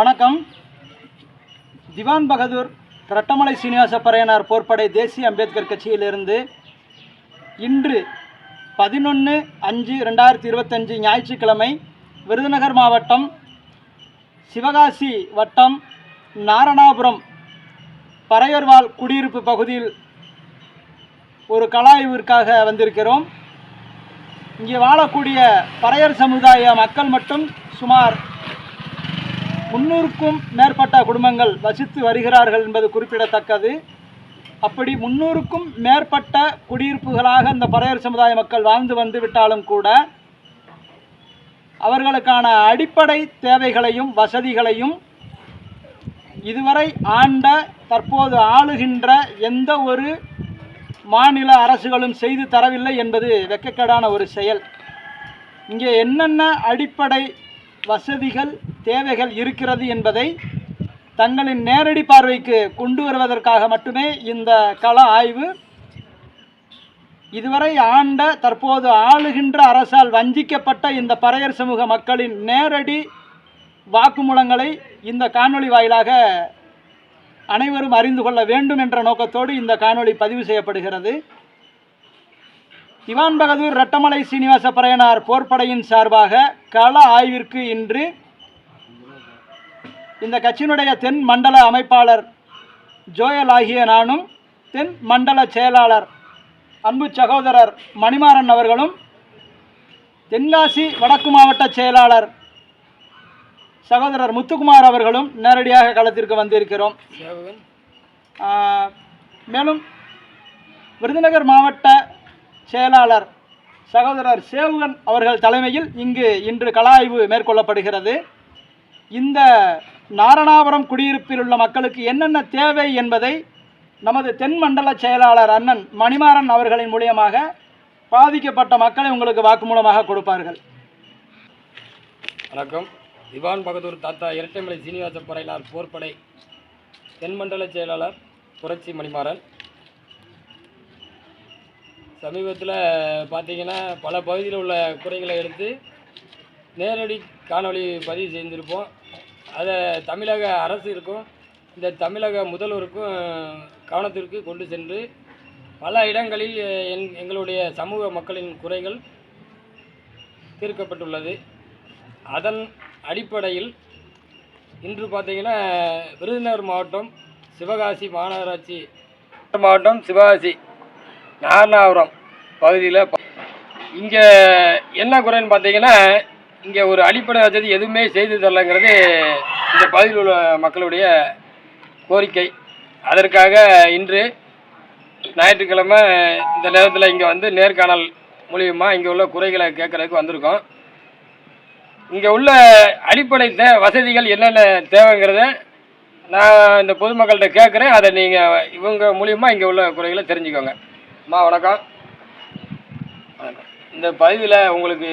வணக்கம். திவான் பகதூர் ரெட்டமலை சீனிவாச பறையனார் போர்ப்படை தேசிய அம்பேத்கர் கட்சியிலிருந்து இன்று பதினொன்று அஞ்சு ரெண்டாயிரத்தி இருபத்தஞ்சு ஞாயிற்றுக்கிழமை விருதுநகர் மாவட்டம் சிவகாசி வட்டம் நாரணாபுரம் பறையர்வால் குடியிருப்பு பகுதியில் ஒரு கலாய்விற்காக வந்திருக்கிறோம். இங்கே வாழக்கூடிய பறையர் சமுதாய மக்கள் மட்டும் சுமார் முன்னூறுக்கும் மேற்பட்ட குடும்பங்கள் வசித்து வருகிறார்கள் என்பது குறிப்பிடத்தக்கது. அப்படி முன்னூறுக்கும் மேற்பட்ட குடியிருப்புகளாக இந்த பறையர் சமுதாய மக்கள் வாழ்ந்து வந்து விட்டாலும் கூட அவர்களுக்கான அடிப்படை தேவைகளையும் வசதிகளையும் இதுவரை ஆண்ட தற்போது ஆளுகின்ற எந்த ஒரு மாநில அரசுகளும் செய்து தரவில்லை என்பது வெக்கக்கேடான ஒரு செயல். இங்கே என்னென்ன அடிப்படை வசதிகள் தேவைகள் இருக்கிறது என்பதை தங்களின் நேரடி பார்வைக்கு கொண்டு வருவதற்காக மட்டுமே இந்த கள ஆய்வு. இதுவரை ஆண்ட தற்போது ஆளுகின்ற அரசால் வஞ்சிக்கப்பட்ட இந்த பறையர் சமூக மக்களின் நேரடி வாக்குமூலங்களை இந்த காணொளி வாயிலாக அனைவரும் அறிந்து கொள்ள வேண்டும் என்ற நோக்கத்தோடு இந்த காணொளி பதிவு செய்யப்படுகிறது. திவான் பகதூர் ரெட்டமலை சீனிவாச பறையனார் போர்ப்படையின் சார்பாக கள ஆய்விற்கு இன்று இந்த கட்சியினுடைய தென் மண்டல அமைப்பாளர் ஜோயல் ஆகிய நானும் தென் மண்டல செயலாளர் அன்பு சகோதரர் மணிமாறன் அவர்களும் தென்காசி வடக்கு மாவட்ட செயலாளர் சகோதரர் முத்துக்குமார் அவர்களும் நேரடியாக களத்திற்கு வந்திருக்கிறோம். மேலும் விருதுநகர் மாவட்ட செயலாளர் சகோதரர் சேவுகன் அவர்கள் தலைமையில் இங்கு இன்று கலாய்வு மேற்கொள்ளப்படுகிறது. இந்த நாரணாபுரம் குடியிருப்பில் உள்ள மக்களுக்கு என்னென்ன தேவை என்பதை நமது தென்மண்டல செயலாளர் அண்ணன் மணிமாறன் அவர்களின் மூலியமாக பாதிக்கப்பட்ட மக்களை உங்களுக்கு வாக்குமூலமாக கொடுப்பார்கள். வணக்கம். திவான் பகதூர் தாத்தா இரட்டைமலை சீனிவாச பறையினார் போர்ப்படை தென்மண்டல செயலாளர் புரட்சி மணிமாறன். சமீபத்தில் பார்த்தீங்கன்னா பல பகுதியில் உள்ள குறைகளை எடுத்து நேரடி காணொளி பதிவு செய்திருப்போம். அதை தமிழக அரசிற்கும் இந்த தமிழக முதல்வருக்கும் கவனத்திற்கு கொண்டு சென்று பல இடங்களில் எங் எங்களுடைய சமூக மக்களின் குறைகள் தீர்க்கப்பட்டுள்ளது. அதன் அடிப்படையில் இன்று பார்த்தீங்கன்னா விருதுநகர் மாவட்டம் சிவகாசி மாநகராட்சி மாவட்டம் சிவகாசி நாரணாபுரம் பகுதியில் இங்கே என்ன குறைன்னு பார்த்தீங்கன்னா இங்கே ஒரு அடிப்படை வசதி எதுவுமே செய்து தரலைங்கிறது இந்த பகுதியில் உள்ள மக்களுடைய கோரிக்கை. அதற்காக இன்று ஞாயிற்றுக்கிழமை இந்த நேரத்தில் இங்கே வந்து நேர்காணல் மூலியமா இங்கே உள்ள குறைகளை கேட்குறதுக்கு வந்திருக்கோம். இங்கே உள்ள அடிப்படை தே வசதிகள் என்னென்ன தேவைங்கிறத நான் இந்த பொதுமக்கள்கிட்ட கேட்குறேன். அதை நீங்கள் இவங்க மூலியமா இங்கே உள்ள குறைகளை தெரிஞ்சுக்கோங்க. அம்மா வணக்கம். வணக்கம் இந்த பகுதியில் உங்களுக்கு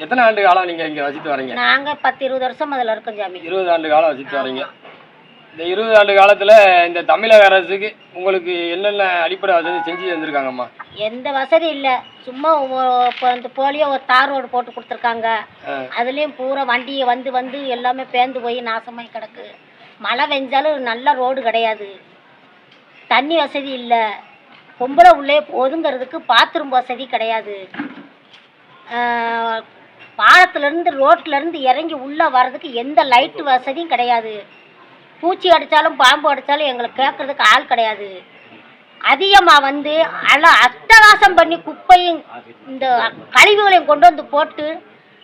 எத்தனை ஆண்டு காலம் நீங்கள் இங்கே வசித்து வரீங்க? நாங்க பத்து இருபது வருஷம் அதில் இருக்கோம் சாமி. இருபது ஆண்டு காலம் வசித்து வரீங்க. இந்த இருபது ஆண்டு காலத்தில் இந்த தமிழக அரசுக்கு உங்களுக்கு என்னென்ன அடிப்படை வசதி செஞ்சு தந்திருக்காங்கம்மா? எந்த வசதி இல்லை. சும்மா இந்த போலியோ ஒரு தார் ரோடு போட்டு கொடுத்துருக்காங்க. அதுலேயும் பூரா வண்டியை வந்து வந்து எல்லாமே பேந்து போய் நாசமாகி கிடக்கு. மழை பெஞ்சாலும் நல்ல ரோடு கிடையாது. தண்ணி வசதி இல்லை. பொம்பளை உள்ளே ஒதுங்கிறதுக்கு பாத்ரூம் வசதி கிடையாது. பாலத்திலேருந்து ரோட்லேருந்து இறங்கி உள்ளே வர்றதுக்கு எந்த லைட்டு வசதியும் கிடையாது. பூச்சி அடித்தாலும் பாம்பு அடித்தாலும் எங்களுக்கு கேட்கறதுக்கு ஆள் கிடையாது. அதிகமாக வந்து அல அட்டகாசம் பண்ணி குப்பையும் இந்த கழிவுகளையும் கொண்டு வந்து போட்டு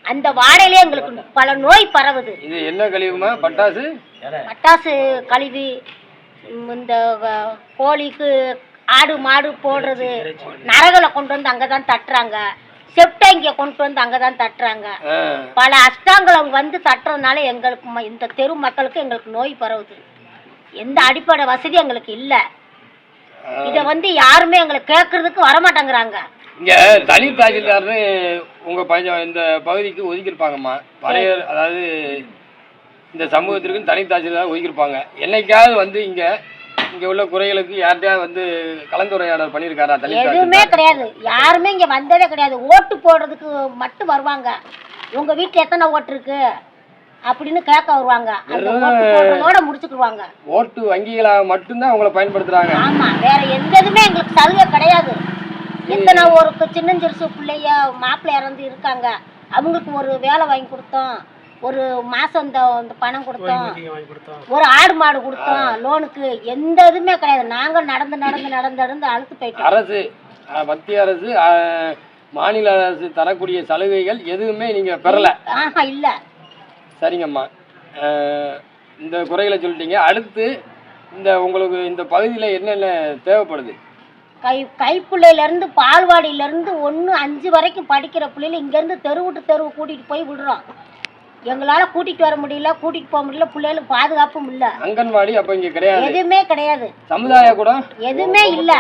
அந்த வாடையிலே எங்களுக்கு பல நோய் பரவுது. இது என்ன கழிவுமா? பட்டாசு? பட்டாசு கழிவு இந்த கோழிக்கு ஆடு மாடு போடுறது நரகளை கொண்டு வந்து அங்கே தான் தட்டுறாங்க. செப்டை இங்கே கொண்டு வந்து அங்கே தான் தட்டுறாங்க. பல அஷ்டாங்கலம் வந்து தட்டுறதுனால எங்களுக்கு இந்த தெரு மக்களுக்கு எங்களுக்கு நோய் பரவுது. எந்த அடிப்படை வசதி எங்களுக்கு இல்லை. இதை வந்து யாருமே எங்களுக்கு கேட்கறதுக்கு வரமாட்டேங்கிறாங்க. இங்க தனி தாசில்தார்னு உங்க பஞ்சம் இந்த பகுதிக்கு ஒதுக்கியிருப்பாங்கம்மா. பறையர் அதாவது இந்த சமூகத்திற்கு தனி தாசில்தார் ஒதுக்கியிருப்பாங்க. என்னைக்காவது வந்து இங்க இங்க உள்ள குறைகளுக்கு யார்கிட்டயாவது வந்து கலந்துரையாடல் பண்ணியிருக்காரா தனி எதுவுமே கிடையாது. யாருமே இங்க வந்ததே கிடையாது. ஓட்டு போடுறதுக்கு மட்டும் வருவாங்க. உங்க வீட்டுல எத்தனை ஓட்டு இருக்கு? அப்படின்னு கேட்க வருவாங்க. அந்த ஓட்டு போடுறதோட முடிச்சுக்குருவாங்க ஓட்டு வங்கிகளாக மட்டும்தான் உங்களை பயன்படுத்துகிறாங்க ஆமா வேற எந்த இதுமே எங்களுக்கு சலுகை கிடையாது. எத்தனை ஒரு சின்னஞ்சிறுசு பிள்ளைய மாப்பிள்ளை இறந்து இருக்காங்க. அவங்களுக்கு ஒரு வேலை வாங்கி கொடுத்தோம். ஒரு மாசம் இந்த இந்த பணம் கொடுத்தோம். ஒரு ஆடு மாடு கொடுத்தோம். லோனுக்கு எந்த இதுவுமே கிடையாது. நாங்க நடந்து நடந்து நடந்து நடந்து அழுத்து போயிட்டோம். அரசு மத்திய அரசு மாநில அரசு தரக்கூடிய சலுகைகள் எதுவுமே நீங்கள் பெறலை. ஆஹா இல்ல. சரிங்கம்மா. இந்த குறைகளை சொல்லிட்டீங்க. அடுத்து இந்த உங்களுக்கு இந்த பகுதியில் என்னென்ன தேவைப்படுது? கை கைப்பிள்ளையில இருந்து பால்வாடியில இருந்து ஒன்று அஞ்சு வரைக்கும் படிக்கிற பிள்ளைல இங்க இருந்து தெரு விட்டு தெருவு கூட்டிட்டு போய் விடுறோம். எங்களால கூட்டிட்டு வர முடியல கூட்டிட்டு போக முடியல பிள்ளைகளுக்கு பாதுகாப்பும் இல்ல. அங்கன்வாடி அப்போ இங்கே கிடையாது. எதுவுமே கிடையாது. சமுதாய கூடம் எதுவுமே இல்ல.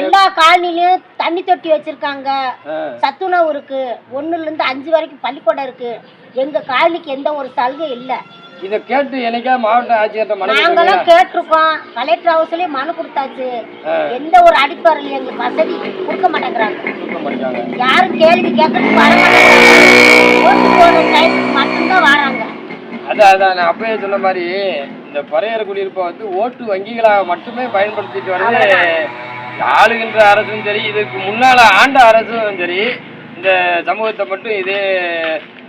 எல்லா காலனிலையும் தண்ணி தொட்டி வச்சிருக்காங்க. சத்துணவு இருக்கு. ஒண்ணுல இருந்து அஞ்சு வரைக்கும் பள்ளிக்கூடம் இருக்கு. எங்க காலனிக்கு எந்த ஒரு சலுகை இல்ல. இதை கேட்டு என்னைக்கா மாவட்ட ஆட்சியர்கிட்ட மனு நாங்களும் கேட்டிருக்கோம். கலெக்டர் ஹவுஸ்லயும் மனு கொடுத்தாச்சு. எந்த ஒரு அடிப்படையிலும் எங்களுக்கு வசதி கொடுக்க மாட்டேங்கிறாங்க. யாரும் கேள்வி கேட்கறதுக்கு வர மாட்டேங்கிறாங்க ஓட்டு போடுற டைமுக்கு மட்டும்தான் வராங்க அதான் அதான் நான் அப்பயே சொன்ன மாதிரி இந்த பறையர் குடியிருப்பை வந்து ஓட்டு வங்கிகளாக மட்டுமே பயன்படுத்திட்டு வருது ஆளுகின்ற அரசும் சரி இதுக்கு முன்னால ஆண்ட அரசும் சரி இந்த சமூகத்தை மட்டும் இதே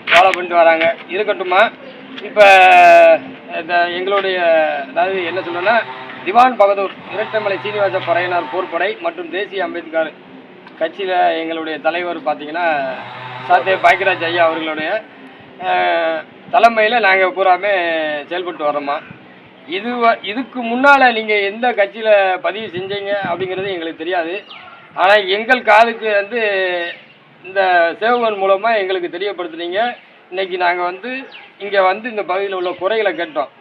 ஃபாலோ பண்ணிட்டு வராங்க. இருக்கட்டுமா? இப்போ இந்த எங்களுடைய அதாவது என்ன சொல்லணும்னா திவான் பகதூர் இரட்டைமலை சீனிவாச பறையனார் போர்ப்படை மற்றும் தேசிய அம்பேத்கர் கட்சியில் எங்களுடைய தலைவர் பார்த்தீங்கன்னா சாத்தே பாக்கியராஜ் ஐயா அவர்களுடைய தலைமையில் நாங்கள் பூராமே செயல்பட்டு வரோம்மா இது வ- இதுக்கு முன்னால் நீங்கள் எந்த கட்சியில் பதிவு செஞ்சீங்க அப்படிங்கிறது எங்களுக்கு தெரியாது. ஆனால் எங்கள் காதுக்கு வந்து இந்த சேவகன் மூலமாக எங்களுக்கு தெரியப்படுத்துனீங்க. இன்னைக்கு நாங்கள் வந்து இங்கே வந்து இந்த பகுதியில் உள்ள குறைகளை கேட்டோம்.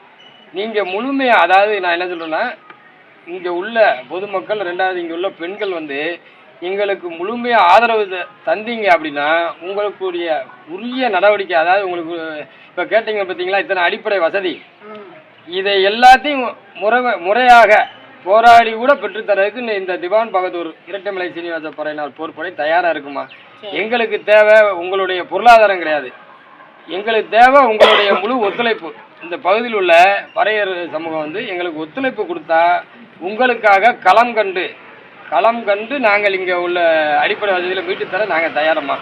நீங்கள் முழுமையாக அதாவது நான் என்ன சொல்கிறேன்னா இங்கே உள்ள பொதுமக்கள் ரெண்டாவது இங்கே உள்ள பெண்கள் வந்து எங்களுக்கு முழுமையாக ஆதரவு த- தந்தீங்க அப்படின்னா உங்களுக்குரிய உரிய நடவடிக்கை அதாவது உங்களுக்கு இப்போ கேட்டீங்க பார்த்தீங்களா இத்தனை அடிப்படை வசதி. இதை எல்லாத்தையும் முறை முறையாக போராடி கூட பெற்றுத்தரதுக்கு இந்த- இந்த திவான் பகதூர் இரட்டைமலை சீனிவாச பறையினால் போர்ப்படை தயாராக இருக்குமா? எங்களுக்கு தேவை உங்களுடைய பொருளாதாரம் கிடையாது. எங்களுக்கு தேவை உங்களுடைய முழு ஒத்துழைப்பு. இந்த பகுதியில் உள்ள பறையர் சமூகம் வந்து எங்களுக்கு ஒத்துழைப்பு கொடுத்தா உங்களுக்காக களம் கண்டு களம் கண்டு நாங்கள் இங்கே உள்ள அடிப்படை வசதியில் மீட்டு தர நாங்கள் தயாரம்மா.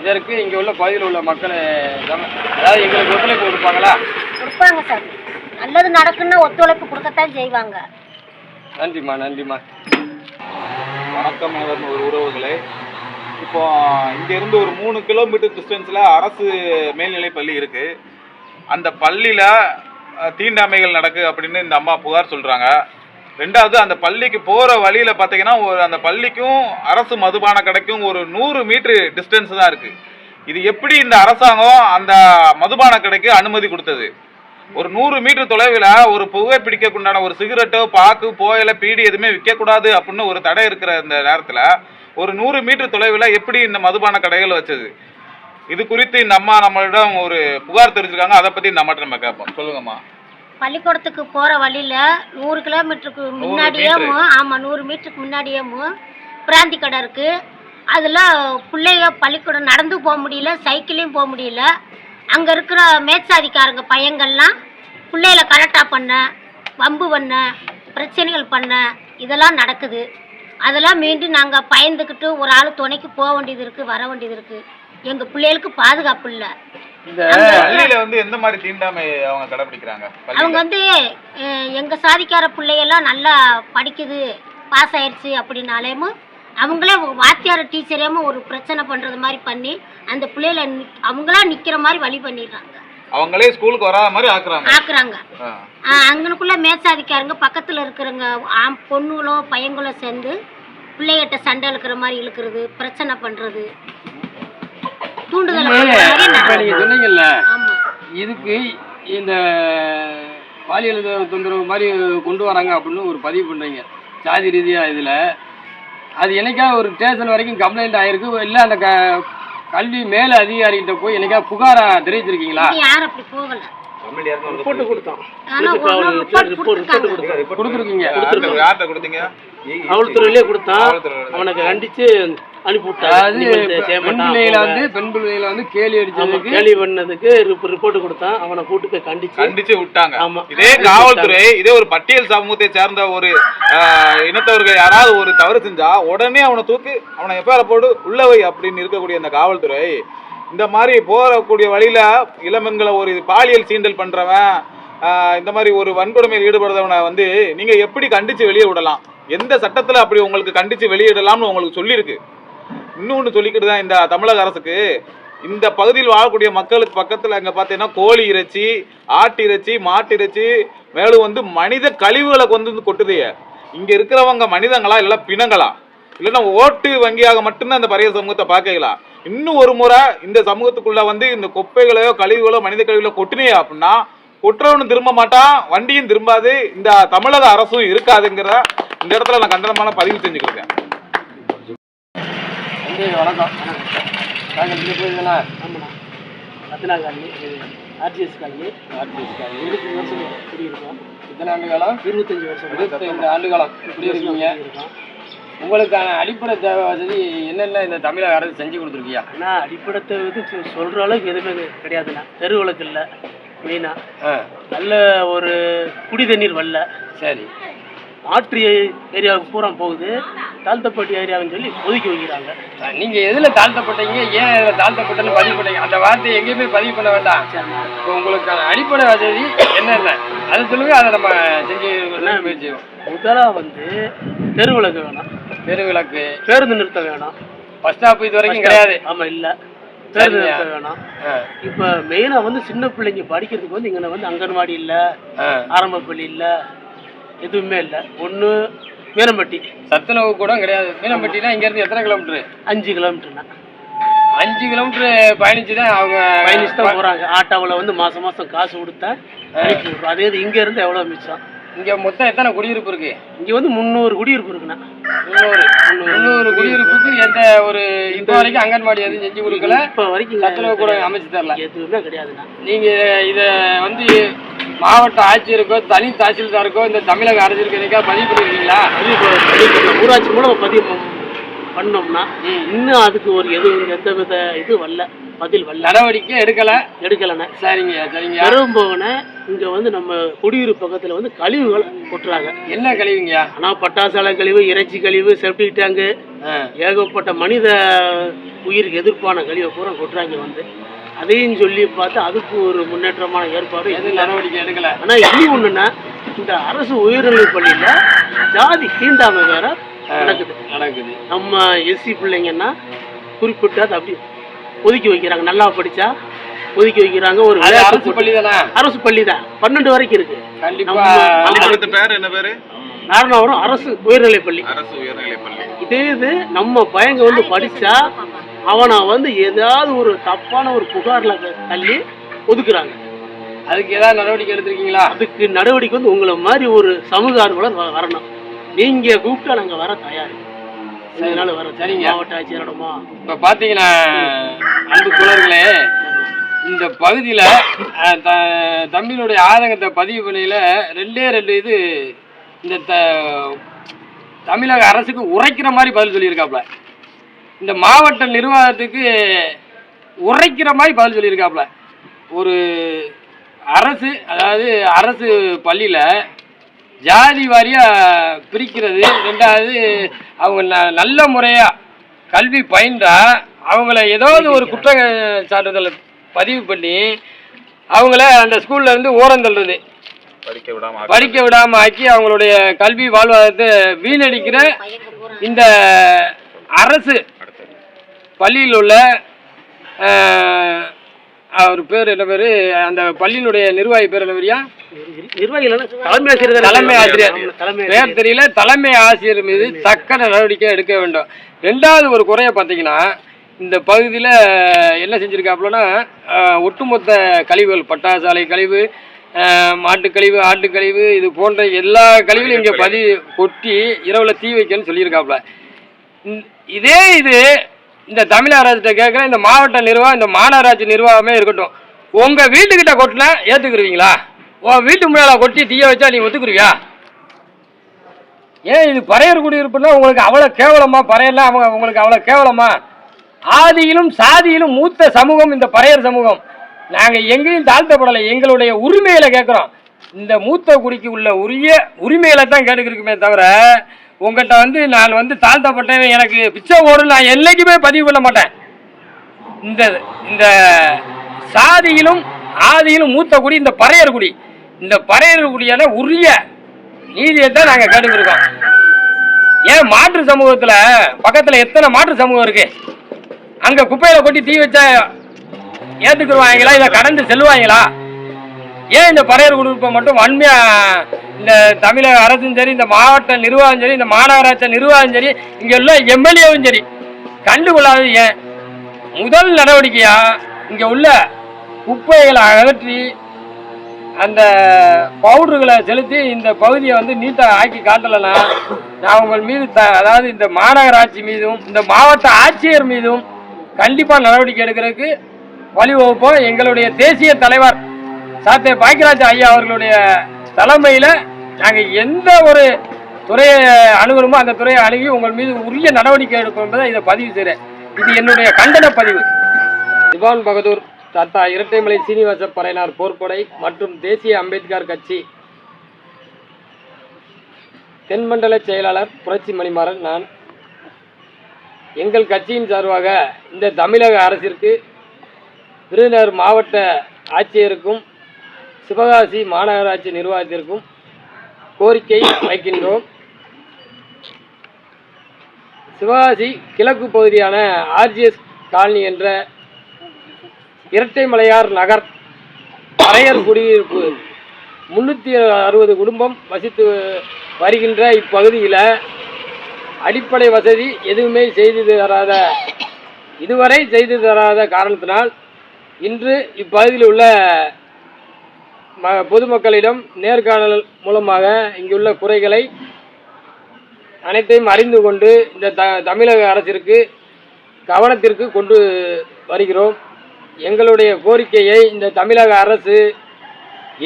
இதற்கு இங்கே உள்ள பகுதியில் உள்ள மக்கள் அதாவது எங்களுக்கு ஒத்துழைப்பு கொடுப்பாங்களா? கொடுப்பாங்க சார். நல்லது நடக்குன்னா ஒத்துழைப்பு கொடுக்கத்தான் செய்வாங்க. நன்றிம்மா நன்றிம்மா. வணக்கம் எனதர்ம ஒரு உறவுகளே. இப்போ இங்க இருந்து ஒரு மூணு கிலோமீட்டர் டிஸ்டன்ஸ்ல அரசு மேல்நிலை பள்ளி இருக்கு. அந்த பள்ளியில தீண்டாமைகள் நடக்கு அப்படின்னு இந்த அம்மா புகார் சொல்றாங்க. ரெண்டாவது அந்த பள்ளிக்கு போகிற வழியில் பார்த்தீங்கன்னா ஒரு அந்த பள்ளிக்கும் அரசு மதுபான கடைக்கும் ஒரு நூறு மீட்ரு டிஸ்டன்ஸ் தான் இருக்குது இது எப்படி இந்த அரசாங்கம் அந்த மதுபான கடைக்கு அனுமதி கொடுத்தது? ஒரு நூறு மீட்டர் தொலைவில் ஒரு புகை பிடிக்கக்குண்டான ஒரு சிகரெட்டோ பாக்கு போயில பீடி எதுவுமே விற்கக்கூடாது அப்படின்னு ஒரு தடை இருக்கிற இந்த நேரத்தில் ஒரு நூறு மீட்டர் தொலைவில் எப்படி இந்த மதுபான கடைகள் வச்சது? இது குறித்து இந்த அம்மா நம்மளிடம் ஒரு புகார் தெரிஞ்சிருக்காங்க. அதை பற்றி இந்த அம்மாட்ட நம்ம கேட்போம். சொல்லுங்கம்மா. பள்ளிக்கூடத்துக்கு போற வழியில நூறு கிலோமீட்டருக்கு முன்னாடியேமு ஆமா நூறு மீட்டருக்கு முன்னாடியேமு பிராந்தி கடை இருக்கு. அதுல பிள்ளைங்க பள்ளிக்கூடம் நடந்து போக முடியல சைக்கிளையும் போக முடியல. அங்க இருக்கிற மேற்சாதிக்காரங்க பையங்கள்லாம் பிள்ளைகளை கலட்டா பண்ண வம்பு பண்ண பிரச்சனைகள் பண்ண இதெல்லாம் நடக்குது. அதெல்லாம் மீண்டும் நாங்கள் பயந்துக்கிட்டு ஒரு ஆள் துணைக்கு போக வேண்டியது இருக்குது வர வேண்டியது இருக்குது எங்கள் பிள்ளைகளுக்கு பாதுகாப்பு இல்லை. இந்த பள்ளியில வந்து எந்த மாதிரி தீண்டாமை அவங்க கடைபிடிக்கிறாங்க? அவங்க பள்ளியில வந்து எங்க சாதிக்கார பிள்ளைகள்லாம் நல்லா படிக்குது பாஸ் ஆயிடுச்சு அப்படின்னாலேயும் அவங்களே வாத்தியார் டீச்சரேமோ ஒரு பிரச்சனை பண்றது மாதிரி பண்ணி அந்த பிள்ளைகளை நி- அவங்களா நிக்கிற மாதிரி வழி பண்ணிடுறாங்க. அவங்களே ஸ்கூலுக்கு வராத மாதிரி ஆக்குறாங்க. ஆக்குறாங்க. அங்கனுக்குள்ள மேற்சாதிக்காரங்க பக்கத்துல இருக்கிறவங்க ஆம் பொண்ணுகளோ பையங்களோ சேர்ந்து பிள்ளைகிட்ட சண்டை இழுக்கிற மாதிரி இழுக்கிறது பிரச்சனை பண்றது. தூண்டுதல் இதுக்கு இந்த பாலியல் தொந்தரவு மாதிரி கொண்டு வராங்க அப்படின்னு ஒரு பதிவு பண்ணுறீங்க சாதி ரீதியாக இதில். அது என்னைக்கா ஒரு ஸ்டேஷன் வரைக்கும் கம்ப்ளைண்ட் ஆயிருக்கு. இல்லை அந்த க கல்வி மேல அதிகாரிகிட்ட போய் என்னைக்கா புகாரா தெரிவிச்சிருக்கீங்களா? கொடுத்திருக்காங்க. காவல்துறையிலே கொடுத்தான். அவனுக்கு கண்டிச்சு வந்து பெண் பிள்ளைகளை வந்து கேலி அடிச்சதுக்கு கேலி பண்ணதுக்கு ரிப்போர்ட் கொடுத்தான். அவனை கூட்டு போய் கண்டிச்சு. கண்டிச்சு விட்டாங்க. ஆமா. இதே காவல்துறை இதே ஒரு பட்டியல் சமூகத்தை சேர்ந்த ஒரு இனத்தவர்கள் யாராவது ஒரு தவறு செஞ்சா உடனே அவனை தூக்கு அவனை எப்பார போடு உள்ள வை அப்படின்னு இருக்கக்கூடிய இந்த காவல்துறை இந்த மாதிரி போகக்கூடிய வழியில இளம்பெண்களை ஒரு பாலியல் சீண்டல் பண்றவன் ஆஹ், இந்த மாதிரி ஒரு வன்கொடுமையில் ஈடுபடுறவனை வந்து நீங்க எப்படி கண்டிச்சு வெளியே விடலாம்? எந்த சட்டத்துல அப்படி உங்களுக்கு கண்டிச்சு வெளியிடலாம்னு உங்களுக்கு சொல்லியிருக்கு? இன்னொன்று சொல்லிக்கிட்டு தான் இந்த தமிழக அரசுக்கு இந்த பகுதியில் வாழக்கூடிய மக்களுக்கு பக்கத்தில் அங்கே பார்த்தீங்கன்னா கோழி இறைச்சி ஆட்டு இறைச்சி மாட்டு இறைச்சி மேலும் வந்து மனித கழிவுகளை கொண்டு வந்து கொட்டுதைய இங்கே இருக்கிறவங்க மனிதங்களா இல்லை பிணங்களா? இல்லைன்னா ஓட்டு வங்கியாக மட்டும்தான் இந்த பறைய சமூகத்தை பார்க்கலாம் இன்னும் ஒரு முறை இந்த சமூகத்துக்குள்ள வந்து இந்த குப்பைகளையோ கழிவுகளோ மனித கழிவுகளோ கொட்டினே அப்படின்னா கொட்டுறவனும் திரும்ப மாட்டான் வண்டியும் திரும்பாது இந்த தமிழக அரசும் இருக்காதுங்கிற இந்த இடத்துல நான் கண்டனமான பதிவு செஞ்சுக்கிறேன் வணக்கம். நாங்கள் இங்கே போயிருந்தேண்ணா ஆமாண்ணா. ரத்னா காலனி ஆர்ஜிஎஸ் காலனி இருபத்தஞ்சு வருஷம் குடியிருக்கோம். இத்தனை ஆண்டு காலம்? இருபத்தஞ்சு வருஷம். இருபத்தைந்து ஆண்டு காலம் குடியிருக்கீங்க. இருக்கோம் உங்களுக்கான அடிப்படை தேவை வசதி என்னென்ன இந்த தமிழக அரசு செஞ்சு கொடுத்துருக்கியா? ஆனா அடிப்படத்தை வந்து சொ- சொல்ற அளவுக்கு எதுவுமே கிடையாதுண்ணா. தெரு விளக்கு இல்லை மெயினா. ஆ. நல்ல ஒரு குடி தண்ணீர் வரல. சரி. ஆற்று ஏரியாவுக்கு பூரா போகுது. தாழ்த்தப்பட்டி ஏரியாவுன்னு சொல்லி ஒதுக்கி வைக்கிறாங்க. நீங்கள் எதில் தாழ்த்தப்பட்டீங்க? ஏன் இதில் தாழ்த்தப்பட்டன்னு பதிவு பண்ணீங்க? அந்த வார்த்தையை எங்கேயுமே பதிவு பண்ண வேண்டாம். இப்போ உங்களுக்கான அடிப்படை வசதி என்னென்ன? அதை சொல்லுங்க அதை நம்ம செஞ்சு முயற்சி செய்வோம். முதலா வந்து தெரு விளக்கு வேணும். தெரு விளக்கு. பேருந்து நிறுத்தம் வேணும். பஸ் ஸ்டாப் இது வரைக்கும் கிடையாது. ஆமா இல்ல. பேருந்து. நிறுத்தம் வேணும். இப்ப மெயினா வந்து சின்ன பிள்ளைங்க படிக்கிறதுக்கு வந்து இங்க வந்து அங்கன்வாடி இல்ல ஆரம்ப பள்ளி இல்ல எதுவுமே இல்ல. ஒண்ணு மேனம்பட்டி. சத்துணவு கூட கிடையாது. மீனம்பட்டினா இங்கேருந்து எத்தனை கிலோமீட்டரு? அஞ்சு கிலோமீட்டர்னா. அஞ்சு கிலோமீட்டர் பயணிச்சு தான் அவங்க பயணிச்சு தான் போறாங்க. ஆட்டோவில் வந்து மாசம் மாசம் காசு கொடுத்தா அனுப்பி விடுறோம் அதே இது இங்க இருந்து எவ்வளவு மிச்சம்? இங்கே மொத்தம் எத்தனை குடியிருப்பு இருக்கு? இங்க வந்து முந்நூறு குடியிருப்பு இருக்குண்ணா. முந்நூறு. முந்நூறு குடியிருப்புக்கு எந்த ஒரு இப்போ வரைக்கும் அங்கன்வாடி எதுவும் செஞ்சு கொடுக்கல. இப்ப வரைக்கும் சத்துணவு கூட அமைச்சு தரல. எதுவுமே கிடையாதுண்ணா. நீங்க இத வந்து மாவட்ட ஆட்சியருக்கோ தனி தாசில்தாருக்கோ இந்த தமிழக அரசிற்கு என்னைக்கா பதிவு பண்ணிருக்கீங்களா. ஊராட்சி மூலம் பதிவு பண்ணோம்னா இன்னும் அதுக்கு ஒரு எது எந்த வித இது வரல பதில் வரல. நடவடிக்கை எடுக்கல? எடுக்கலண்ணே. சரிங்க சரிங்க. பெரும்போவனை இங்க வந்து நம்ம குடியிருப்பு பக்கத்துல வந்து கழிவுகள் கொட்டுறாங்க. என்ன கழிவுங்கய்யா ஆனா பட்டாசாலை கழிவு இறைச்சி கழிவு செப்டிக் டேங்கு ஏகப்பட்ட மனித உயிருக்கு எதிர்ப்பான கழிவை பூரா கொட்டுறாங்க வந்து. அதையும் சொல்லி பார்த்து அதுக்கு ஒரு முன்னேற்றமான ஏற்பாடு எதுவும் நடவடிக்கை எடுக்கல. ஆனா இனி ஒண்ணுன்னா இந்த அரசு உயர்நிலைப் பள்ளியில ஜாதி தீண்டாமை வேற நடக்குது. நடக்குது. நம்ம எஸ்சி பிள்ளைங்கன்னா குறிப்பிட்டு அதை அப்படி ஒதுக்கி வைக்கிறாங்க. நல்லா படிச்சா ஒதுக்கி வைக்கிறாங்க. ஒரு அரசு பள்ளி தானே அரசு பள்ளி தான் பன்னெண்டு வரைக்கும் இருக்கு. கண்டிப்பா. நம்ம- பள்ளிக்கூடத்து பேர் என்ன பேரு? நாரணாவரம் அரசு உயர்நிலைப் பள்ளி. அரசு உயர்நிலைப் பள்ளி. இதே இது நம்ம பையங்க வந்து படிச்சா அவனை வந்து ஏதாவது ஒரு தப்பான ஒரு புகார்ல தள்ளி ஒதுக்குறாங்க. அதுக்கு ஏதாவது நடவடிக்கை எடுத்திருக்கீங்களா? அதுக்கு நடவடிக்கை வந்து உங்களை மாதிரி ஒரு சமூக ஆர்வலர் வரணும். நீங்க கூப்பிட்டா நாங்க வர தயார். அதனால வர சரிங்க. மாவட்ட ஆட்சியரிடமா இப்ப பாத்தீங்கன்னா அன்பு குளர்களே இந்த பகுதியில் தம்பியினுடைய ஆதங்கத்தை பதிவு பண்ணையில் ரெண்டே ரெண்டு இது இந்த தமிழக அரசுக்கு உரைக்கிற மாதிரி பதில் சொல்லியிருக்காப்புல. இந்த மாவட்ட நிர்வாகத்துக்கு உரைக்கிற மாதிரி பதில் சொல்லியிருக்காப்புல. ஒரு அரசு அதாவது அரசு பள்ளியில் ஜாதி வாரியாக பிரிக்கிறது ரெண்டாவது அவங்க ந நல்ல முறையாக கல்வி பயின்றா அவங்கள ஏதாவது ஒரு குற்ற சான்றிதழ் பதிவு பண்ணி அவங்கள அந்த ஸ்கூல்ல இருந்து ஓரம் தள்ளுறது. படிக்க விடாம படிக்க விடாம ஆக்கி அவங்களுடைய கல்வி வாழ்வாதாரத்தை வீணடிக்கிற இந்த அரசு பள்ளியில் உள்ள அவர் பேர் என்ன பேர்? அந்த பள்ளியினுடைய நிர்வாகி பேர் என்ன பேரியா தலைமை ஆசிரியர்? தலைமை ஆசிரியர். பேர் தெரியல தலைமை ஆசிரியர் மீது தக்க நடவடிக்கை எடுக்க வேண்டும். ரெண்டாவது ஒரு குறைய பார்த்தீங்கன்னா இந்த பகுதியில் என்ன செஞ்சுருக்காப்புலன்னா ஒட்டுமொத்த கழிவுகள் பட்டாசாலை கழிவு ஆஹ், மாட்டுக் கழிவு ஆட்டுக் கழிவு இது போன்ற எல்லா கழிவுகளும் இங்கே பதி கொட்டி இரவில் தீ வைக்கணும்னு சொல்லியிருக்காப்புல. இதே இது இந்த தமிழக அரசிட்ட கேட்குறேன் இந்த மாவட்ட நிர்வாகம் இந்த மாநகராட்சி நிர்வாகமே இருக்கட்டும். உங்கள் வீட்டுக்கிட்ட கொட்டினா ஏற்றுக்குருவீங்களா உன் வீட்டு முன்னால் கொட்டி தீய வச்சா நீ ஒத்துக்குருவியா? ஏன் இது பறையர் குடியிருப்புன்னா உங்களுக்கு அவ்வளோ கேவலமா? பறையர்லாம் அவங்க உங்களுக்கு அவ்வளோ கேவலமா? ஆதியிலும் சாதியிலும் மூத்த சமூகம் இந்த பறையர் சமூகம். நாங்கள் எங்கேயும் தாழ்த்தப்படலை எங்களுடைய உரிமையில கேட்குறோம் இந்த மூத்த குடிக்கு உள்ள உரிய உரிமையில தான் கேட்டுக்கிருக்குமே தவிர உங்கள்கிட்ட வந்து நான் வந்து தாழ்த்தப்பட்டேன் எனக்கு பிச்சை ஓடு நான் என்னைக்குமே பதிவு பண்ண மாட்டேன். இந்த இந்த சாதியிலும் ஆதியிலும் மூத்த குடி இந்த பறையர் குடி. இந்த பறையர் குடியான உரிய நீதியை தான் நாங்கள் கேட்டுக்கிருக்கோம். ஏன் மாற்று சமூகத்தில் பக்கத்தில் எத்தனை மாற்று சமூகம் இருக்கு? அங்கே குப்பையில் கொட்டி தீ வச்சா ஏற்றுக்குருவாங்களா இதை கடந்து செல்வாங்களா ஏன் இந்த பறையர் குடியிருப்பை மட்டும் வன்மையா இந்த தமிழக அரசும் சரி இந்த மாவட்ட நிர்வாகம் சரி இந்த மாநகராட்சி நிர்வாகம் சரி இங்க உள்ள எம்எல்ஏவும் சரி. கண்டுகொள்ளாது ஏன்? முதல் நடவடிக்கையா இங்க உள்ள குப்பைகளை அகற்றி அந்த பவுடர்களை செலுத்தி இந்த பகுதியை வந்து நீட்டாக ஆக்கி காட்டலைன்னா நான் உங்கள் மீது த அதாவது இந்த மாநகராட்சி மீதும் இந்த மாவட்ட ஆட்சியர் மீதும் கண்டிப்பாக நடவடிக்கை எடுக்கிறதுக்கு வழிவகுப்போம். எங்களுடைய தேசிய தலைவர் சாத்தே பாக்கியராஜ் ஐயா அவர்களுடைய தலைமையில் நாங்கள் எந்த ஒரு துறையை அணுகணுமோ அந்த துறையை அணுகி உங்கள் மீது உரிய நடவடிக்கை எடுக்கும் என்பதை இதை பதிவு செய்கிறேன் இது என்னுடைய கண்டன பதிவு. திவான் பகதூர் தாத்தா இரட்டைமலை சீனிவாச பறையனார் போர்ப்படை மற்றும் தேசிய அம்பேத்கர் கட்சி தென்மண்டல செயலாளர் புரட்சி மணிமாறன் நான். எங்கள் கட்சியின் சார்பாக இந்த தமிழக அரசிற்கு விருதுநகர் மாவட்ட ஆட்சியருக்கும் சிவகாசி மாநகராட்சி நிர்வாகத்திற்கும் கோரிக்கை வைக்கின்றோம். சிவகாசி கிழக்கு பகுதியான ஆர்ஜிஎஸ் காலனி என்ற இரட்டைமலையார் நகர் பறையர் குடியிருப்பு முன்னூற்றி அறுபது குடும்பம் வசித்து வருகின்ற இப்பகுதியில் அடிப்படை வசதி எதுவுமே செய்து தராத இதுவரை செய்து தராத காரணத்தினால் இன்று இப்பகுதியில் உள்ள ம பொதுமக்களிடம் நேர்காணல் மூலமாக இங்குள்ள குறைகளை அனைத்தையும் அறிந்து கொண்டு இந்த த தமிழக அரசிற்கு கவனத்திற்கு கொண்டு வருகிறோம். எங்களுடைய கோரிக்கையை இந்த தமிழக அரசு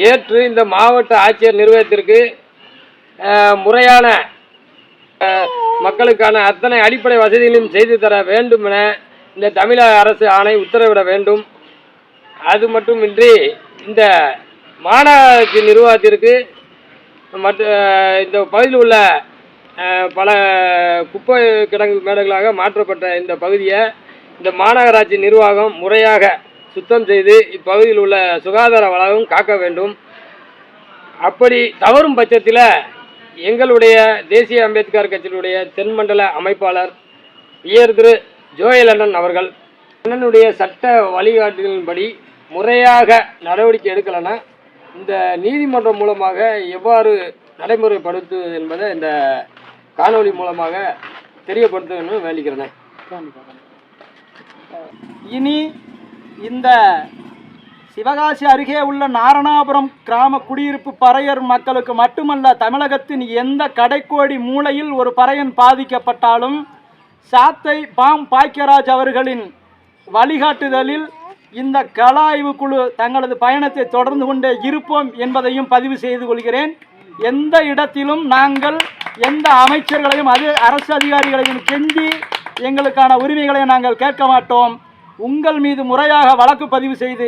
ஏற்று இந்த மாவட்ட ஆட்சியர் நிர்வாகத்திற்கு முறையான மக்களுக்கான அத்தனை அடிப்படை வசதிகளையும் செய்து தர வேண்டும் என இந்த தமிழக அரசு ஆணை உத்தரவிட வேண்டும். அது மட்டுமின்றி இந்த மாநகராட்சி நிர்வாகத்திற்கு மற்ற இந்த பகுதியில் உள்ள பல குப்பை கிடங்கு மேடுகளாக மாற்றப்பட்ட இந்த பகுதியை இந்த மாநகராட்சி நிர்வாகம் முறையாக சுத்தம் செய்து இப்பகுதியில் உள்ள சுகாதார வளாகம் காக்க வேண்டும். அப்படி தவறும் பட்சத்தில் எங்களுடைய தேசிய அம்பேத்கர் கட்சியினுடைய தென்மண்டல அமைப்பாளர் உயர் திரு ஜோயல் அண்ணன் அவர்கள் அண்ணனுடைய சட்ட வழிகாட்டுதலின்படி முறையாக நடவடிக்கை எடுக்கலைன்னா இந்த நீதிமன்றம் மூலமாக எவ்வாறு நடைமுறைப்படுத்துவது என்பதை இந்த காணொளி மூலமாக தெரியப்படுத்தணும்னு வேண்டிக்கிறேன். இனி இந்த சிவகாசி அருகே உள்ள நாரணாபுரம் கிராம குடியிருப்பு பறையர் மக்களுக்கு மட்டுமல்ல தமிழகத்தின் எந்த கடைக்கோடி மூலையில் ஒரு பறையன் பாதிக்கப்பட்டாலும் சாத்தை பாம் பாக்கியராஜ் அவர்களின் வழிகாட்டுதலில் இந்த கள ஆய்வு குழு தங்களது பயணத்தை தொடர்ந்து கொண்டே இருப்போம் என்பதையும் பதிவு செய்து கொள்கிறேன். எந்த இடத்திலும் நாங்கள் எந்த அமைச்சர்களையும் அது அரசு அதிகாரிகளையும் கெஞ்சி எங்களுக்கான உரிமைகளை நாங்கள் கேட்க மாட்டோம். உங்கள் மீது முறையாக வழக்கு பதிவு செய்து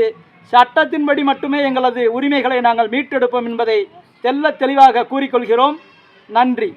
சட்டத்தின்படி மட்டுமே எங்களது உரிமைகளை நாங்கள் மீட்டெடுப்போம் என்பதை தெல்ல தெளிவாக கூறிக்கொள்கிறோம். நன்றி.